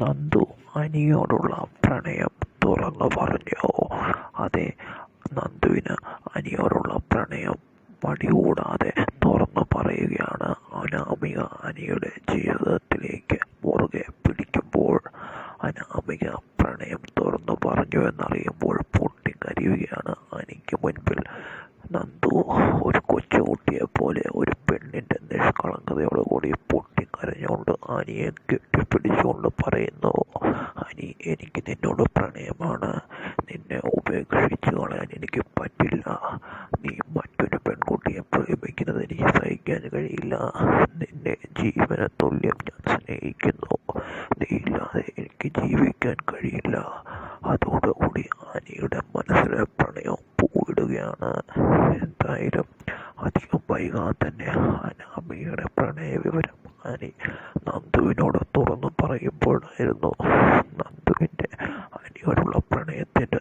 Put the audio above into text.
നന്ദു അനിയോടുള്ള പ്രണയം തുറന്നു പറഞ്ഞു അതെ നന്ദുവിന് അനിയോടുള്ള പ്രണയം മടികൂടാതെ തുറന്നു പറയുകയാണ് അനാമിക അനിയുടെ ജീവിതത്തിലേക്ക് മുറുകെ പിടിക്കുമ്പോൾ. അനാമിക പ്രണയം തുറന്നു പറഞ്ഞു എന്നറിയുമ്പോൾ പൊട്ടിക്കരയുകയാണ് അനിക്ക് മുൻപിൽ. നന്ദു ഒരു കൊച്ചുകുട്ടിയെ പോലെ ഒരു പെണ്ണിന്റെ നിഷ്കളങ്കതയോടുകൂടി പൊട്ടിക്കരഞ്ഞുകൊണ്ട് അനിയെ കെട്ടിപ്പിടിച്ചുകൊണ്ട് പറയുന്നു അനി എനിക്ക് നിന്നോട് പ്രണയമാണ്. നിന്നെ ഉപേക്ഷിച്ച് കളയാൻ എനിക്ക് പറ്റില്ല. നീ മറ്റൊരു പെൺകുട്ടിയെ പ്രേമിക്കുന്നത് എനിക്ക് സഹിക്കാൻ കഴിയില്ല. നിന്നെ ജീവന തുല്യം ഞാൻ സ്നേഹിക്കുന്നു. നീ ഇല്ലാതെ എനിക്ക് ജീവിക്കാൻ കഴിയില്ല. അതോടുകൂടി അനിയുടെ മനസ്സിലെ പ്രണയം പൂവിടുകയാണ്. എന്തായാലും അധികം വൈകാതെ തന്നെ അനാമികയുടെ പ്രണയ വിവരം അനി നന്ദുവിനോട് തുറന്നു പറയുമ്പോഴായിരുന്നു നന്ദുവിന്റെ അനിയോടുള്ള പ്രണയത്തിന്റെ